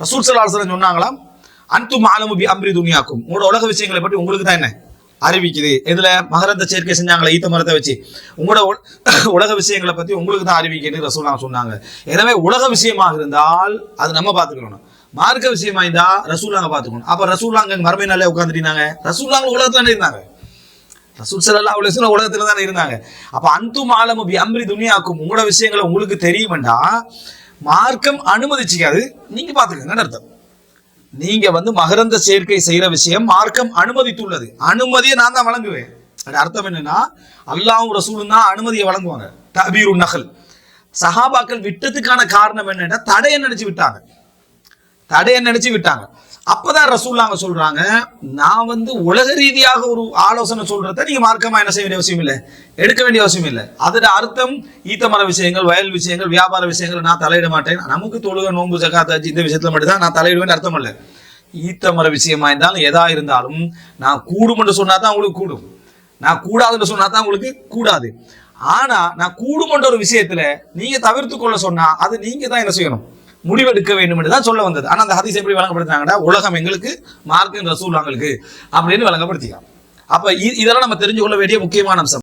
ரசூல் சலாஹன் சொன்னாங்களாம் அன்து மாலமு பி அம்ரி துணியாக்கும் உங்களோட உலக விஷயங்களை பற்றி உங்களுக்கு தான் என்ன அறிவிக்குது? இதுல மகரந்த சேர்க்கை செஞ்சாங்களே ஈத்த மரத்தை வச்சு. உங்களோட உலக விஷயங்களை பத்தி உங்களுக்கு தான் அறிவிக்குது ரசூலா சொன்னாங்க. எனவே உலக விஷயமாக இருந்தால் அது நம்ம பார்த்துக்கணும். மார்க்க விஷயமா இருந்தா ரசூலாங்க பார்த்துக்கணும். அப்ப ரசூலாங்க மரபை நாளே உட்காந்துட்டாங்க ரசூலாங்க உலகத்துல இருந்தாங்க. ரசூல் சலல்லா அலைஹி உலகத்துல தானே இருந்தாங்க. அப்ப அந்து ஆலமு பி அம்ரி துனியாக்கும் உங்களோட விஷயங்களை உங்களுக்கு தெரியுமெண்டா மார்க்கம் அனுமதிச்சுக்காது. நீங்க பாத்துக்கங்க அர்த்தம்? நீங்க வந்து மகரந்த சேர்க்கை செய்யற விஷயம் மார்க்கம் அனுமதித்துள்ளது. அனுமதியை நான் தான் வழங்குவேன். அர்த்தம் என்னன்னா அல்லாவும் ரசூலும் தான் அனுமதியை வழங்குவாங்க. தபீரு நகல். சஹாபாக்கள் விட்டதுக்கான காரணம் என்னன்னா தடையை நினைச்சு விட்டாங்க? தடையை நினைச்சு விட்டாங்க. அப்பதான் ரசூல்லாங்க சொல்றாங்க நான் வந்து உலக ரீதியாக ஒரு ஆலோசனை சொல்றத நீங்க மார்க்கமா என்ன செய்ய வேண்டிய அவசியம் இல்லை. எடுக்க வேண்டிய அவசியம் இல்லை. அதோட அர்த்தம் ஈத்தமர விஷயங்கள் வயல் விஷயங்கள் வியாபார விஷயங்கள் நான் தலையிட மாட்டேன். நமக்கு தொழுக நோன்பு ஜகாத் இந்த விஷயத்துல மட்டும் தான் நான் தலையிடுவேன் அர்த்தம் இல்லை. ஈத்தமர விஷயமா இருந்தாலும் எதா இருந்தாலும் நான் கூடும் என்று சொன்னா தான் உங்களுக்கு கூடும். நான் கூடாதுன்னு சொன்னா தான் உங்களுக்கு கூடாது. ஆனா நான் கூடுமன்ற ஒரு விஷயத்துல நீங்க தவிர்த்து கொள்ள சொன்னா அது நீங்க தான் என்ன செய்யணும்? முடிவெடுக்க வேண்டும் என்று தான் சொல்ல வந்தது. ஆனா அந்த ஹதீஸ் எப்படி வழங்கப்படுத்தினாங்கன்னா உலகம் எங்களுக்கு மார்க்கின் ரசூல் அவங்களுக்கு அப்படின்னு வழங்கப்படுத்திக்கலாம் அப்ப இதெல்லாம் நம்ம தெரிஞ்சு கொள்ள வேண்டிய முக்கியமான அம்சம்.